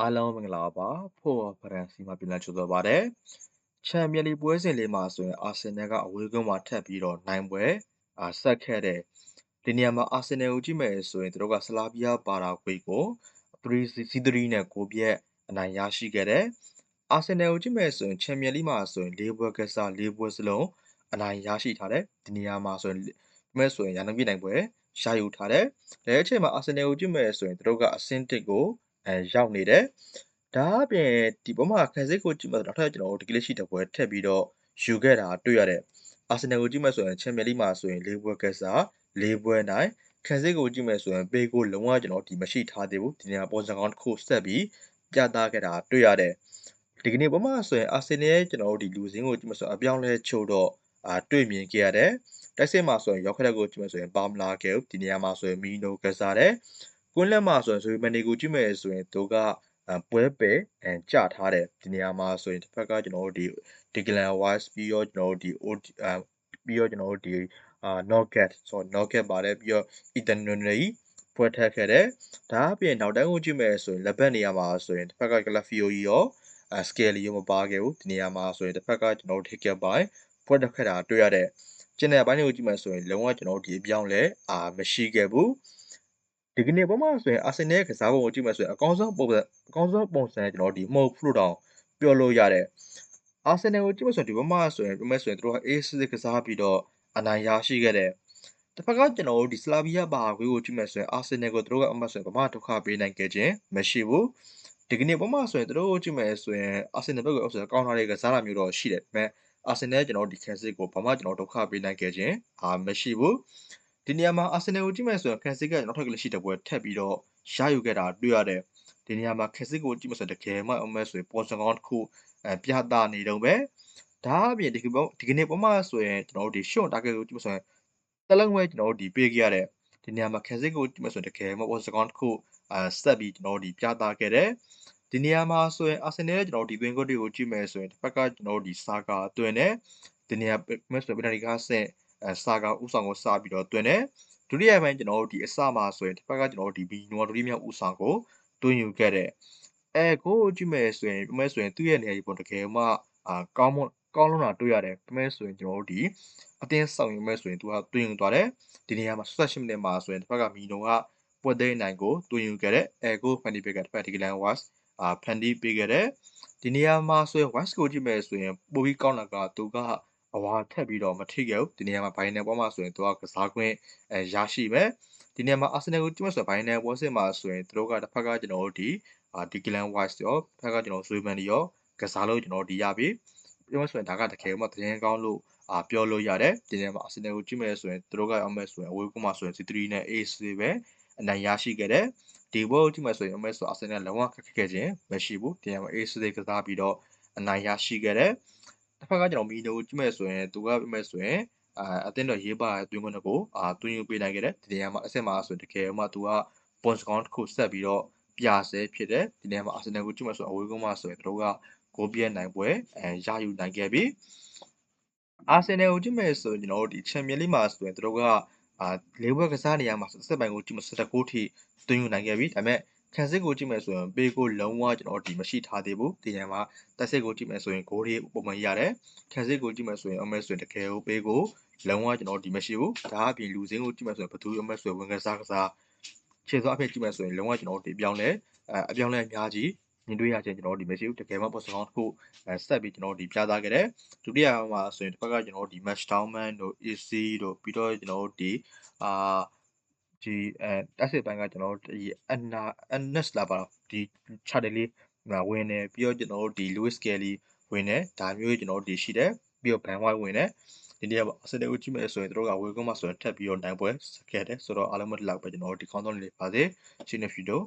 အားလုံးမင်္ဂလာပါဖို့ဖရန်စီမှာပြန်လည်ကြိုဆိုပါရစေချန်ပီယံလိပွဲစဉ်လေးမှာဆိုရင်အာဆင်နယ်ကအဝေးကွင်းမှာထပ်ပြီးတော့နိုင်ပွဲအာဆက်ခဲ့တဲ့ဒီနေရာမှာအာဆင်နယ်ကိုကြည့်မယ်ဆိုရင်သူတို့ကဆလာဗီးယားပါရာဂွေးကို3-3နဲ့ကိုပြက်အနိုင်ရရှိခဲ့တယ်အာဆင်နယ်ကိုကြည့်မယ်ဆိုရင်ချန်ပီယံလိမှာဆိုရင်၄ပွဲကစား၄ပွဲစလုံးအနိုင်ရရှိထားတယ်ဒီနေရာမှာဆိုရင်မဲ့ဆိုရင်ရန်ကုန်ပြည်နိုင်ပွဲရယူထားတယ်ဒါအချိန်မှာအာဆင်နယ်ကိုကြည့်မယ်ဆိုရင်သူတို့ကအဆင့်1ကို အဲရောက်နေတယ်ဒါအပြင်ဒီပေါ်မှာခံစစ်ကိုကြည့်မှနောက်ထပ်ကျွန်တော်တို့ဒီကလေးရှိတဲ့ပွဲထည့်ပြီးတော့ယူခဲ့တာတွေ့ရတယ်အာဆင်နယ်ကိုကြည့်မှဆိုရင်ချန်ပီယံလိမှာဆိုရင်၄ပွဲကစား၄ပွဲနိုင်ခံစစ်ကိုကြည့်မယ်ဆိုရင်ပေကိုလုံးဝကျွန်တော်ဒီမရှိထားသေးဘူးဒီနေရာပေါ်စံကောင်းတစ်ခုဆက်ပြီးပြသခဲ့တာတွေ့ရတယ်ဒီကနေ့ပေါ်မှာဆိုရင်အာဆင်နယ်ရဲ့ကျွန်တော်တို့ဒီလူစင်းကိုကြည့်မှဆိုအပြောင်းလဲချို့တော့အာတွေ့မြင်ခဲ့ရတယ်တိုက်စစ်မှာဆိုရင်ရောက်ခက်တဲ့ကိုကြည့်မယ်ဆိုရင်ပါမလာခဲ့ဘူးဒီနေရာမှာဆိုရင်မီနိုကစားတယ် ကွင်းလက်မှာဆိုရင်ဆိုမန်နေကိုကြည့်မယ်ဆိုရင်သူကပွဲပယ်အဲကြထားတယ်ဒီနေရာမှာဆိုရင်တစ်ဖက်ကကျွန်တော်တို့ဒီ Declan Wise ပြီးတော့ကျွန်တော်တို့ဒီအပြီးတော့ကျွန်တော်တို့ဒီအာ Knockout ဆိုတော့ Knockout ပါတယ်ပြီးတော့ Ethan Nunley ပွဲထက်ခဲ့တယ်ဒါအပြင်နောက်တန်းကိုကြည့်မယ်ဆိုရင်လက်ဘက်နေရာမှာဆိုရင်တစ်ဖက်က Calafio ကြီးရောအဲ Scale ရောမပါခဲ့ဘူးဒီနေရာမှာဆိုရင်တစ်ဖက်ကကျွန်တော်တို့ Ticket ပိုင်းပွဲတက်ခဲ့တာတွေ့ရတဲ့ကျင်းတဲ့ဘိုင်းတွေကိုကြည့်မယ်ဆိုရင်လုံးဝကျွန်တော်တို့ဒီအပြောင်းလဲအာမရှိခဲ့ဘူး ဒီကနေ့ပေါ်မှာဆိုရင်အာဆင်နယ်ကစားပုံကိုကြည့်မယ်ဆိုရင်အကောင်းဆုံးပုံစံအကောင်းဆုံးပုံစံကျွန်တော်ဒီမဟုတ်ဘူးလို့တောင်ပြောလို့ရတယ်အာဆင်နယ်ကိုကြည့်မယ်ဆိုရင်ဒီပေါ်မှာဆိုရင်ပြောမယ်ဆိုရင်တို့က AS ကစားပြီးတော့အနိုင်ရရှိခဲ့တယ်တစ်ဖက်ကကျွန်တော်တို့ဒီစလာဗီးယားဘာဂွေးကိုကြည့်မယ်ဆိုရင်အာဆင်နယ်ကိုတို့ကအမှဆိုရင်ဗမာဒုက္ခပေးနိုင်ခဲ့ခြင်းမရှိဘူးဒီကနေ့ပေါ်မှာဆိုရင်တို့ကြည့်မယ်ဆိုရင်အာဆင်နယ်ဘက်ကဆိုရင်ကောင်းတာတွေကစားတာမျိုးတော့ရှိတယ်ဒါပေမဲ့အာဆင်နယ်ကျွန်တော်ဒီခန်းစစ်ကိုဘာမှကျွန်တော်ဒုက္ခပေးနိုင်ခဲ့ခြင်းအာမရှိဘူး ဒီနေရာမှာအာဆင်နယ်ကိုကြည့်မယ်ဆိုရင်ခန်းစစ်ကနောက်ထပ်ကလေးရှိတဲ့ပွဲထပ်ပြီးတော့ရယူခဲ့တာတွေ့ရတယ်ဒီနေရာမှာခန်းစစ်ကိုကြည့်မယ်ဆိုရင်တကယ်မှအမဲဆိုရင်ပေါ်စံကောင်းတစ်ခုအဲပြသနေတော့ပဲဒါအပြင်ဒီကနေ့ဒီကနေ့ပေါ်မှာဆိုရင်ကျွန်တော်တို့ဒီ short target ကိုကြည့်မယ်ဆိုရင်တလုံးပဲကျွန်တော်တို့ဒီပေးခဲ့ရတဲ့ဒီနေရာမှာခန်းစစ်ကိုကြည့်မယ်ဆိုရင်တကယ်မှပေါ်စံကောင်းတစ်ခုအဲဆက်ပြီးကျွန်တော်တို့ဒီပြသခဲ့တယ်ဒီနေရာမှာဆိုရင်အာဆင်နယ်ကျွန်တော်တို့ဒီသွင်းကုတ်တွေကိုကြည့်မယ်ဆိုရင်တစ်ဖက်ကကျွန်တော်တို့ဒီစာကာတွင်တယ်ဒီနေရာမက်ဆိုပင်နတီကားဆင့်အဲ စာကာဥဆောင်ကိုစပြီးတော့တွင်တယ်ဒုတိယပိုင်းကျွန်တော်တို့ဒီအစမှာဆိုရင်တစ်ဖက်ကကျွန်တော်တို့ဒီဘီနိုဒုတိယမြောက်ဥဆောင်ကိုတွင်ယူခဲ့တယ်အဲကိုကြည့်မယ်ဆိုရင်ပြမဲဆိုရင်သူ့ရဲ့နေရာကြီးပုံတကယ်မှအာကောင်းမကောင်းလုံးတာတွေ့ရတယ်ပြမဲဆိုရင်ကျွန်တော်တို့ဒီအတင်းဆောင်ယူမဲ့ဆိုရင်သူကတွင်ယူသွားတယ်ဒီနေရာမှာ18မိနစ်မှာဆိုရင်တစ်ဖက်ကမီနိုကပွဲသိမ်းနိုင်ကိုတွင်ယူခဲ့တဲ့အဲကိုဖန်ဒီဘက်ကတစ်ဖက်ဒီဂလန်ဝတ်အာဖန်တီးပေးခဲ့တယ်ဒီနေရာမှာဆိုရင် West ကိုကြည့်မယ်ဆိုရင်ပိုပြီးကောင်းတာကသူက အဝါထက်ပြီးတော့မထိခဲ့ဘူးဒီနေရာမှာဘိုင်နယ်ပေါ်မှာဆိုရင်သူကကစားခွင့်အဲရရှိမယ်ဒီနေရာမှာ Arsenal ကိုကြည့်မယ်ဆိုရင်ဘိုင်နယ်ပေါ်စစ်မှာဆိုရင်သူတို့ကတစ်ဖက်ကကျွန်တော်တို့ဒီအာဒီဂလန် West ရောတစ်ဖက်ကကျွန်တော်ဇွေမန်ရောကစားလို့ကျွန်တော်ဒီရပြီပြောမယ်ဆိုရင်ဒါကတကယ်မှသတင်းကောင်းလို့အာပြောလို့ရတယ်ဒီနေရာမှာ Arsenal ကိုကြည့်မယ်ဆိုရင်သူတို့ကအောင်မယ်ဆိုရင်အဝေးကူမှာဆိုရင် C3 နဲ့ A3 ပဲအနိုင်ရရှိခဲ့တယ်ဒီဘောကြည့်မှဆိုရင်အမဲဆိုအာဆင်နယ်လုံးဝခက်ခဲခဲ့ခြင်းမရှိဘူးဒီမှာအေးစစ်ကစားပြီးတော့အနိုင်ရရှိခဲ့တယ် တစ်ဖက်ကကျွန်တော်မီနိုကြည့်မဲ့ဆိုရင်သူကပြမဲ့ဆိုရင်အာအတင်းတော့ရေးပါတွင်းခွန်းကိုအာတွင်းယူပေးနိုင်ခဲ့တယ်ဒီနေရာမှာအဆင့်မှာဆိုတကယ်မှသူက points count တစ်ခုဆက်ပြီးတော့ပြဆဲဖြစ်တယ်ဒီနေရာမှာအာဆင်နယ်ကိုကြည့်မဲ့ဆိုအဝေးကုန်းမှာဆိုရင်သူတို့ကဂိုးပြည့်နိုင်ပွဲအဲရယူနိုင်ခဲ့ပြီအာဆင်နယ်ကိုကြည့်မဲ့ဆိုကျွန်တော်တို့ဒီချန်ပီယံလိမှာဆိုရင်သူတို့ကအာလေးဘွဲကစားနေရမှာစက်ပိုင်ကိုကြည့်မ19ထိသွင်းယူနိုင်ခဲ့ပြီဒါပေမဲ့ ခံစစ်ကိုကြည့်မယ်ဆိုရင်ပေကိုလုံးဝကျွန်တော်ဒီမရှိထားသေးဘူးဒီနေရာမှာတက်စစ်ကိုကြည့်မယ်ဆိုရင်ဂိုးတွေပုံမှန်ရတယ်ခံစစ်ကိုကြည့်မယ်ဆိုရင်အမဲဆိုရင်တကယ်ကိုပေကိုလုံးဝကျွန်တော်ဒီမရှိဘူးဒါအပြင်လူစင်းကိုကြည့်မယ်ဆိုရင်ဘသူအမဲဆိုရင်ဝင်ကစားကစားခြေစောအဖြစ်ကြည့်မယ်ဆိုရင်လုံးဝကျွန်တော်ဒီပြောင်းလဲအပြောင်းလဲအများကြီးမြင်တွေ့ရခြင်းကျွန်တော်ဒီမရှိဘူးတကယ်မှပေါ်စကောင်းတစ်ခုဆက်ပြီးကျွန်တော်ဒီပြသခဲ့တယ်ဒုတိယမှာဆိုရင်တစ်ဖက်ကကျွန်တော်ဒီ match downman တို့ AC တို့ပြီးတော့ကျွန်တော်ဒီအာ ဒီအဲတက်စစ်ပိုင်းကကျွန်တော်တို့ဒီအနာအနက်လာပါဒီ chart လေးဝင်တယ်ပြီးတော့ကျွန်တော်တို့ဒီ Lewis Kelly ဝင်တယ်ဒါမျိုးကျွန်တော်တို့ဒီရှိတယ်ပြီးတော့ Van White ဝင်တယ်ဒီနေ့ကစတဲ့ဦးကြည့်မယ်ဆိုရင်တို့ကဝေကွန်းမှာဆိုရင်ထပ်ပြီးတော့နိုင်ပွဲဆက်ခဲ့တယ်ဆိုတော့အားလုံးမတလောက်ပဲကျွန်တော်တို့ဒီ content လေးပါစေရှင်းနေဗီဒီယို